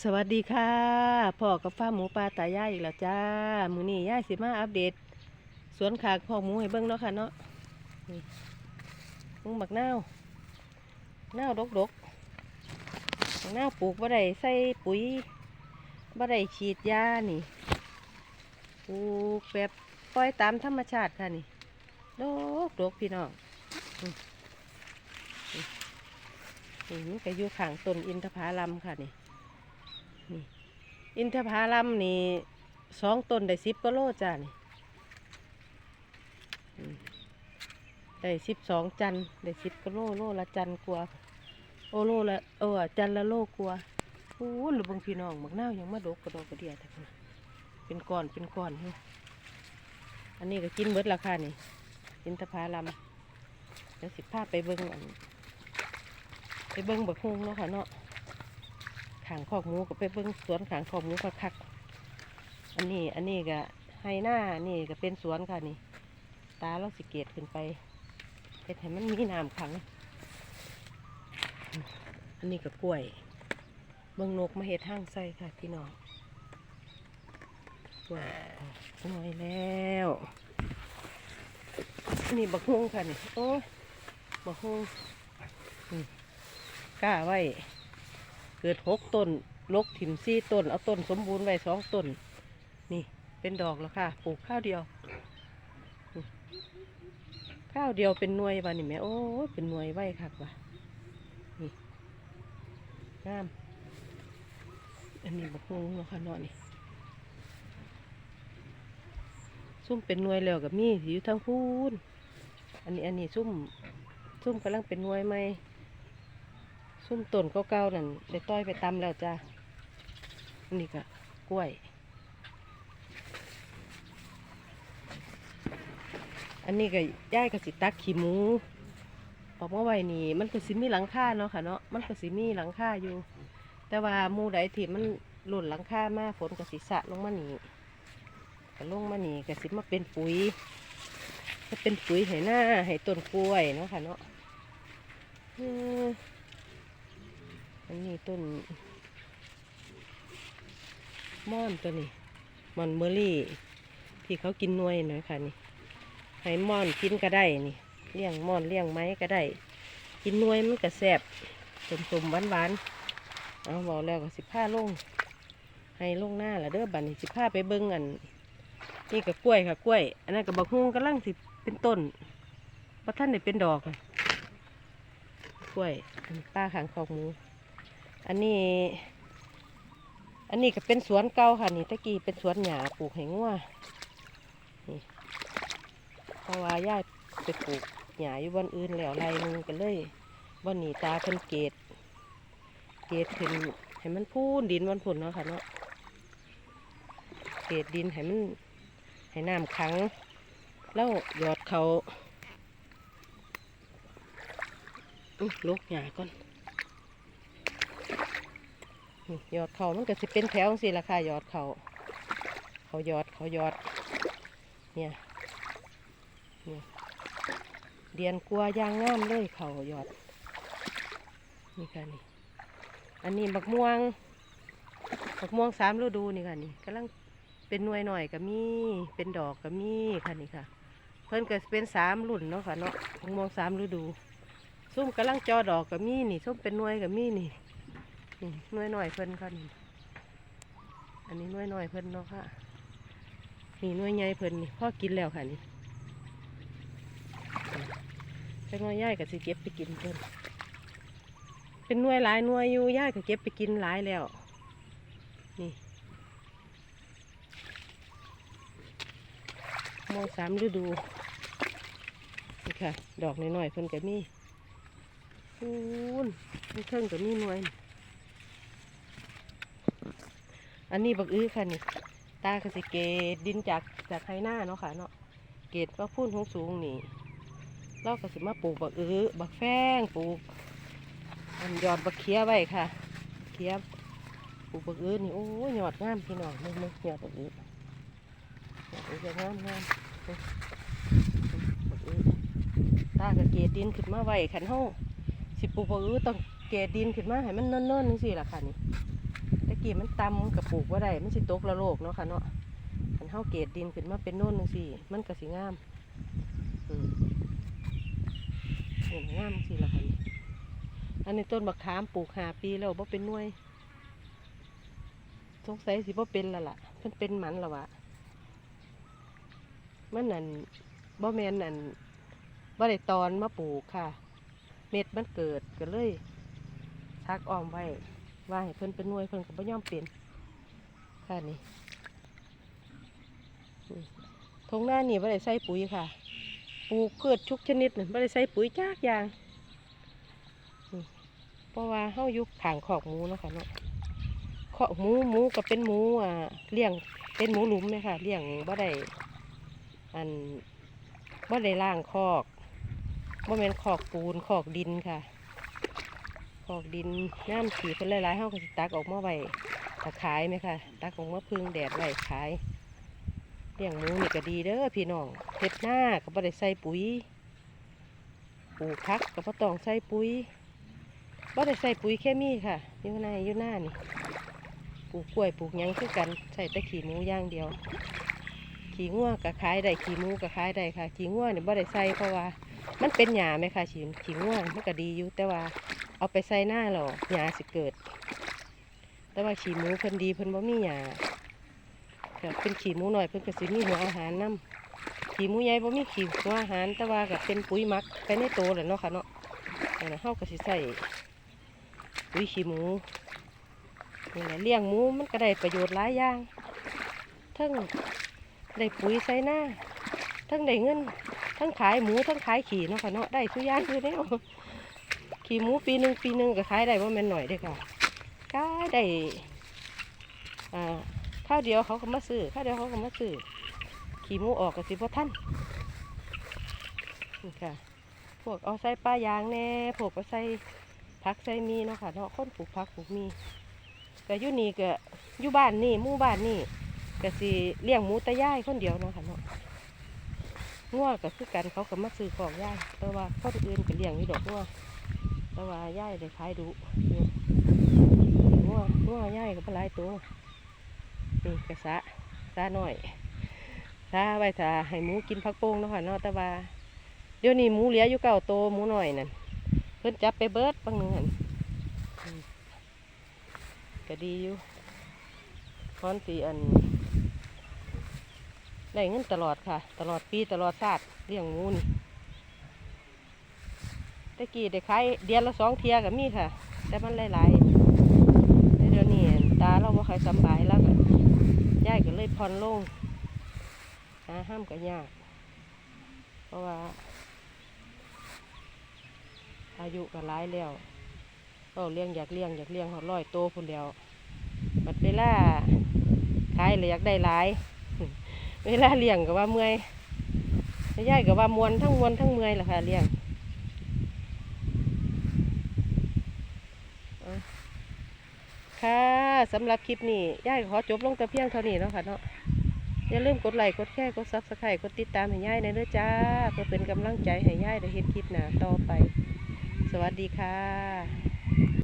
สวัสดีค่ะพ่อกับฟ้าหมูปลาตายายอีกแล้วจ้า มือนี้ยายสิมาอัปเดต สวนขางขอหมูให้เบิ่งเนาะค่ะเนาะนี่มึงบักเน่าวนาดกดกบักนาปลูกบ่ได้ใส่ปุ๋ยบ่ได้ฉีดยานี่ปลูกแบบปล่อยตามธรรมชาติค่ะนี่ดกดกพี่น้องนี่นี่มันก็อยู่ข้างต้นอินทผลัมค่ะนี่ อินทผลัมนี่สองต้นได้สิบกิโลจ้านี่ได้สิบสองจันได้สิบกิโลโลละจันกว่าโอโลละเออจันละโลกว่าโอ้หรือบางพี่น้องบักเน่ายังมาดกกระดอกกระเดียแต่พุ่นะเป็นก้อนเป็นก้อนอยู่อันนี้ก็กินเบิดราคานี่อินทผลัมเดี๋ยวสิพาไปเบิ้งอันไปเบิ้งบักฮุงเนาะค่ะเนาะ ขางขอกหมูก็ไปเบิ้งสวนขางขอกหมูคักๆอันนี้อันนี้ก็ให้หน้านี่ก็เป็นสวนค่ะนี่ ตาเราสิเกตขึ้นไปเฮ็ดให้มันมีน้ำขัง อันนี้ก็กล้วย เบิ้งนกมาเฮ็ดห้างใส่ค่ะพี่น้องกล้วยออกหน่อยแล้วอันนี้บักฮุงค่ะนี่โอ้บักฮุงกล้าไว้ เกิดหกต้นลกถิ่มสี่ต้น เอาต้นสมบูรณ์ไว้สองต้น นี่เป็นดอกแล้วค่ะ ปลูกข้าวเดียว ข้าวเดียวเป็นหน่วยว่ะนี่แม่โอ้เป็นหน่วยไว้ค่ะว่ะนี่งาม อันนี้บกฮวงเนาะค่ะเนาะนี่ซุ่มเป็นหน่วยแล้วกับมี่อยู่ทางพูนอันนี้อันนี้ซุ่มซุ่มกำลังเป็นหน่วยใหม ซุ่มต้นเก่าๆนั่นได้ต้อยไปตำแล้วจ้าอันนี่ก็กล้วย อันนี้ก็ย่ายก็สิตักขี้หมูออกมาไว้นี่มันก็สิมีหลังคาเนาะค่ะเนาะมันก็สิมีหลังคาอยู่ แต่ว่ามูใดที่มันหล่นหลังคามาฝนก็สิสะลงมาหนีก็ลงมาหนีก็สิมาเป็นปุ๋ยก็เป็นปุ๋ยให้หน้าให้ต้นกล้วยเนาะค่ะเนาะ อันนี้ต้นม่อนตัวนี้มอนเมอรี่ ที่เขากินน่วยหน่อยค่ะนี่ให้ม่อนกินก็ได้นี่เลี้ยงม่อนเลี้ยงไม้ก็ได้ กินน่วยมันก็แซ่บสมๆหวานๆเอาบอกแล้วก็สิผ้าลงให้ลงหน้าละเด้อบัดนี้สิผ้าไปเบิ้งอันนี่กับกล้วยค่ะกล้วย อันนั้นกับบักฮุงกำลังสิเป็นต้นพระท่านได้เป็นดอกอะกล้วยป้าขางคอกหมู อันนี้ อันนี้ก็เป็นสวนเก่าค่ะ นี่ตะกี้เป็นสวนหญ้าปลูกให้งัวนี่เพราะว่าย่าไปปลูกหญ้าอยู่บนอื่นแล้วไรนึงก็เลยบอนนี้ตาเพิ่นเกตเกตขึ้นให้มันพูนดินบอนผุนเนาะค่ะเนาะเกตดินให้มันให้น้ำขัง แล้วหยอดเขาลูกหญ้าก่อน ยอดเขามันก็สิเป็นแถวสิละค่ะยอดเขาเขายอดเขายอด เนี่ยเนี่ยเดียนกลัวยางงามเลยเขายอด นี่ค่ะนี่ อันนี้บักม่วงบักม่วงสามฤดูนี่ค่ะนี่กำลังเป็นหน่วยหน่อยก็มี เป็นดอกก็มีค่ะนี่ค่ะ เพิ่นก็เป็นสามรุ่นเนาะค่ะเนาะบักม่วงสามฤดูส้มกำลังจอดอกก็มีนี่ส้มเป็นหน่วยก็มีนี่ นี่หน่วยหน่อยเพิ่นค่ะนี่อันนี้หน่วยหน่อยเพิ่นเนาะค่ะนี่หน่วยใหญ่เพิ่นนี่พ่อกินแล้วค่ะนี่แต่หน่วยใหญ่ก็สิเก็บไปกินเพิ่นเป็นหน่วยหลายหน่วยอยู่ย่ายก็เก็บไปกินหลายแล้วนี่มองสามฤดูนี่ค่ะ ดอกน้อยๆเพิ่นก็มีคูนมีเครื่องก็มีหน่วย อันนี้บักอื้อค่ะนี่ ตาก็สิเกตดินจากจากไฮหน้าเนาะค่ะเนาะ เกตก็พุ่นหงสูงนี่เราก็สิมาปลูกบักอื้อบักแฟงปลูก อันยอดบักเขียไว้ค่ะเขียปลูกบักอื้อนี่โอ้ยยอดงามพี่น้องมึงมึงยอดบักอื้อยอดบักอื้องามงามบักอื้อตาก็เกตดินขึ้นมาไว้ขันเฮาสิปลูกบักอื้อต้องเกตดินขึ้นมาให้มันเนิ่นๆนี่สิล่ะค่ะนี่ กี้มันตำกับปลูกว่าได้มันสิตกละโลกเนาะค่ะเนาะมันเฮาเกตดินขึ้นมาเป็นโน่นนึงสิมันก็สิงามอืมนี่งามสิละค่ะนี่อันนี้ต้นบักขามปลูกหาปีแล้วบ่เป็นน่วยสงสัยสิบ่เป็นละล่ะเพิ่นเป็นหมันละวะมันนั่นบ่แมนนั่นบ่ได้ตอนมาปลูกค่ะ เม็ดมันเกิดก็เลยทักอ้อมไว้ ว่าให้เพิ่นเป็นหน่วยเพิ่นก็บ่ยอมเป็นค่ะนี่นี่ทงหน้านี่บ่ได้ใส่ปุ๋ยค่ะ ปลูกพืชทุกชนิดน่ะบ่ได้ใส่ปุ๋ยจักอย่างเพราะว่าเฮายู่ข้างคอกหมูเนาะค่ะเนาะคอกหมูหมูก็เป็นหมูอ่าเลี้ยงเป็นหมูหลุมไหมค่ะเลี้ยงบ่ได้อันบ่ได้ล่างคอกบ่แม่นคอกปูนคอกดินค่ะ อกดินน้ำขี่เพิ่นหลายๆเฮาก็สิตักออกมาไว้ถ้าขายไหมค่ะ ตักออกมาพึ่งแดดไว้ขายเลี้ยงหมูนี่ก็ดีเด้อพี่น้องเฮ็ดหน้าก็บ่ได้ใส่ปุ๋ยปลูกพักก็บ่ต้องใส่ปุ๋ยบ่ได้ใส่ปุ๋ยเคมีค่ะอยู่ในอยู่หน้านี่ปลูกกล้วยปลูกหยังคือกันใส่แต่ขี้หมูอย่างเดียว ขี้งัวก็ขายได้ขี้หมูก็ขายได้ค่ะขี้งัวเนี่ยบ่ได้ใส่เพราะว่า มันเป็นหญ้าไหมค่ะขี้ขี้งัวมันก็ดีอยู่แต่ว่า เอาไปใส่หน้าหรอหญ้าสิเกิด แต่ว่าขี้หมูเพิ่นดีเพิ่นบ่มีหญ้าก็เป็นขี้หมูหน่อยเพิ่นก็สิมีหัวอาหารนํขี้หมูใหญ่บ่มีขี้หัวอาหาร แต่ว่าก็เป็นปุ๋ยมักไปในโตแหละเนาะค่ะเนาะนั่เฮาก็สิใส่ปุ๋ยขี้หมูนี่แหละเลี้ยงหมูมันก็ได้ประโยชน์หลายอย่างทั้งได้ปุ๋ยใส่หน้าทั้งได้เงิน ทั้งขายหมูทั้งขายขี่เนาะค่ะเนาะได้ทุกอย่างคือแล้ว ขี่หมูปีหนึ่งปีหนึ่งก็ขายได้ว่าแม่นหน่อยเด้ค่ะขายได้อ่าข้าวเดียวเขาก็มาซื้อข้าวเดียวเขาก็มาซื้อขี่หมูออกก็สิบ่ท่านนี่ค่ะ พวกเอาใส่ปลายางแน่พวกเอาใส่ผักใส่มีเนาะค่ะเนาะคนปลูกผักปลูกมีก็อยู่นี่ก็อยู่บ้านนี่หมู่บ้านนี่ก็สิเลี้ยงหมูตะย่ายคนเดียวเนาะค่ะเนาะงัวก็คือกันเขาก็มาซื้อของย่ายแต่ว่าคนอื่นก็เลี้ยงอยู่ดอกงัว แต่ว่าย่ายได้ขายดุอยู่งัวงัวย่ายก็เป็นหลายตัวนี่กระสะสะหน่อยสะไว้ถ้าให้หมูกินผักโป่งเนาะค่ะเนาะแต่ว่าเดี๋ยวนี้หมูเหลืออยู่เก่าโตหมูหน่อยนั่นเพิ่นจับไปเบิดบางนึงหันก็ดีอยู่พร้อนสีอันได้เงินตลอดค่ะ ตลอดปีตลอดชาติเลี้ยงงูนี่ ตะกี้ได้ขายเดือนละสองเทียกับมีค่ะ แต่มันหลายๆแต่เดี๋ยวนี้ตาเราบ่ค่อยสบายแล้วก็ย่ายก็เลยผ่อนลงหาห้ามก็ยาก เพราะว่า อายุก็หลายแล้วก็เลี้ยงอยากเลี้ยงอยากเลี้ยงหอดร้อยโตพุ่นแล้วบัดเวลาขายเลยอยากได้หลาย เวลาเลี้ยงก็ว่าเมื่อยย่ายก็ว่ามวนทั้งมวนทั้งเมื่อยแหละค่ะเลี้ยงเอา ค่ะสำหรับคลิปนี้ย่ายขอจบลงแต่เพียงเท่านี้เนาะค่ะเนาะอย่าลืมกดไลค์กดแชร์กดซับสไครต์กดติดตามให้ย่ายในเด้อจ้าเพื่อเป็นกำลังใจให้ย่ายในเฮ็ดคลิปหน้าต่อไป สวัสดีค่ะ